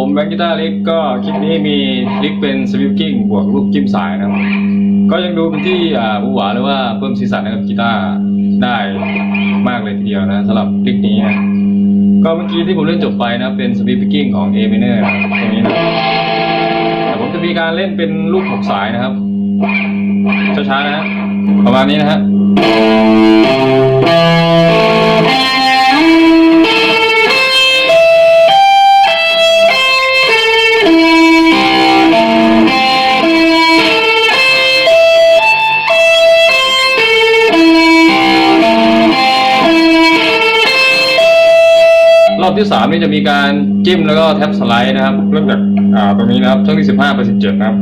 ผมแบงค์กีตาร์ล็กก็คลิปนี้มีลิกเป็นสวิปกิ้งบวกลูกจิ้มสายนะครับ ก็ยังดูเป็นที่อ่าบูหวาหรือว่าเพิ่มสีสันให้กับกีตาร์ได้มากเลยทีเดียวนะสำหรับคลิปนี้นะก็เมื่อกี้ที่ผมเล่นจบไปนะเป็นสวิปกิ้งของ A minor นะครับตรงนี้นะแต่ผมจะมีการเล่นเป็นลูกหกสายนะครับช้าๆนะฮะประมาณนี้นะฮะ อบที่สามนี่จะมีการจิ้มแล้วก็แท็บสไลด์นะครับ เริ่มจากตรงนี้นะครับช่องที่สิบห้าไปสิบเจ็ดนะครับ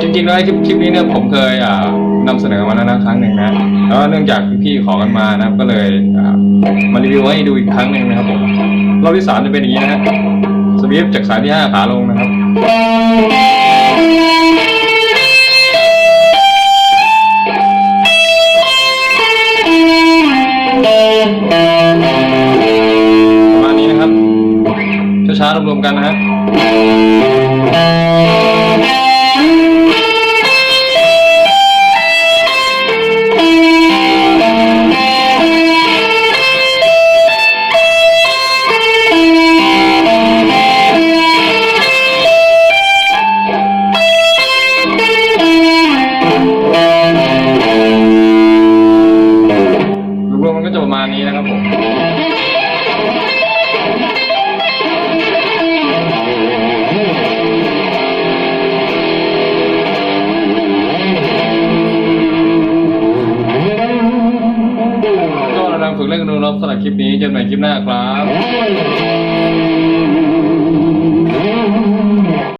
จริงๆแล้วคลิปคลิปนี้เนี่ยผมเคยอ่านำเสนอมาแล้วนะครั้งหนึ่งนะแล้วเนื่องจากพี่ๆขอกันมานะครับ ก็เลยมารีวิวให้ดูอีกครั้งหนึ่งนะครับผมรอบที่สามจะเป็นอย่างนี้นะสวีปจากสายที่ห้าขาลงนะครับ ช้าๆรวมๆกันนะฮะรวมๆมันก็จะประมาณนี้นะครับผม ก็เราดังฝึกเล่นกันดูรอบสำหรับคลิปนี้เจอกันใหม่คลิปหน้าครับ